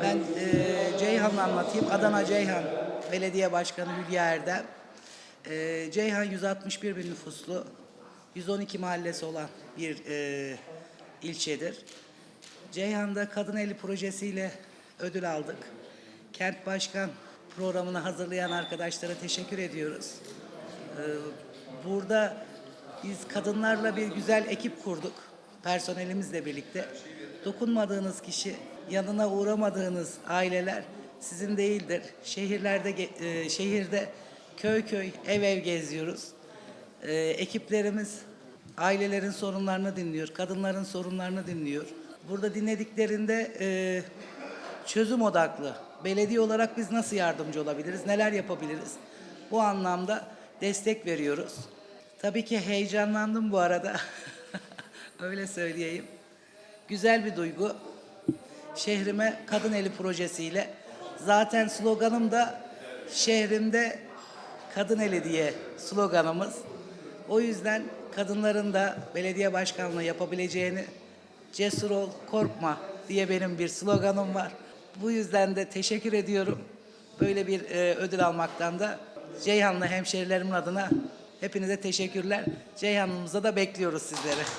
Ben e, Ceyhan'ı anlatayım. Adana Ceyhan Belediye Başkanı Hülya Erdem. E, Ceyhan 161 bin nüfuslu, 112 mahallesi olan bir e, ilçedir. Ceyhan'da Kadın Eli projesiyle ödül aldık. Kent Başkan programını hazırlayan arkadaşlara teşekkür ediyoruz. E, burada biz kadınlarla bir güzel ekip kurduk. Personelimizle birlikte. Dokunmadığınız kişi, yanına uğramadığınız aileler sizin değildir. Şehirlerde, e, şehirde köy köy, ev ev geziyoruz. E, ekiplerimiz ailelerin sorunlarını dinliyor, kadınların sorunlarını dinliyor. Burada dinlediklerinde e, çözüm odaklı. Belediye olarak biz nasıl yardımcı olabiliriz, neler yapabiliriz? Bu anlamda destek veriyoruz. Tabii ki heyecanlandım bu arada. Öyle söyleyeyim. Güzel bir duygu. Şehrime Kadın Eli projesiyle zaten sloganım da şehrimde Kadın Eli diye sloganımız. O yüzden kadınların da belediye başkanlığı yapabileceğini cesur ol, korkma diye benim bir sloganım var. Bu yüzden de teşekkür ediyorum. Böyle bir e, ödül almaktan da Ceyhanlı hemşerilerimin adına hepinize teşekkürler. Ceyhanlımıza da bekliyoruz sizleri.